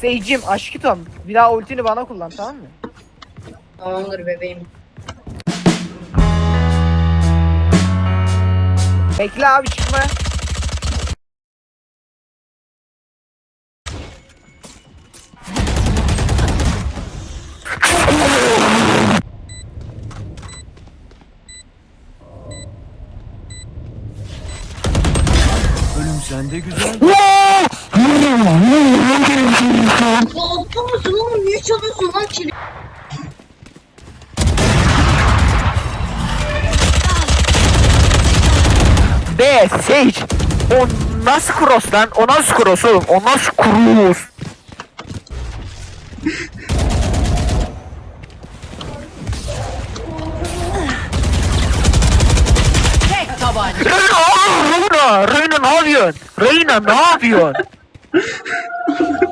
Seyircim aşkıtom. Bir daha ultini bana kullan tamam mı? Tamamdır bebeğim. Bekle abi çıkma. Ölüm sende güzel. Niye çalıyorsun lan kili? B Sage. O nasıl cross lan? O nasıl cross oğlum? O nasıl cross? Tek tabanca. Reyna! Reyna ne yapıyorsun? Reyna ne yapıyorsun?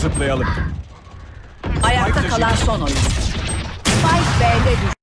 Zıplayalım. Ayakta kalan son oyun. Spike B'de düştü.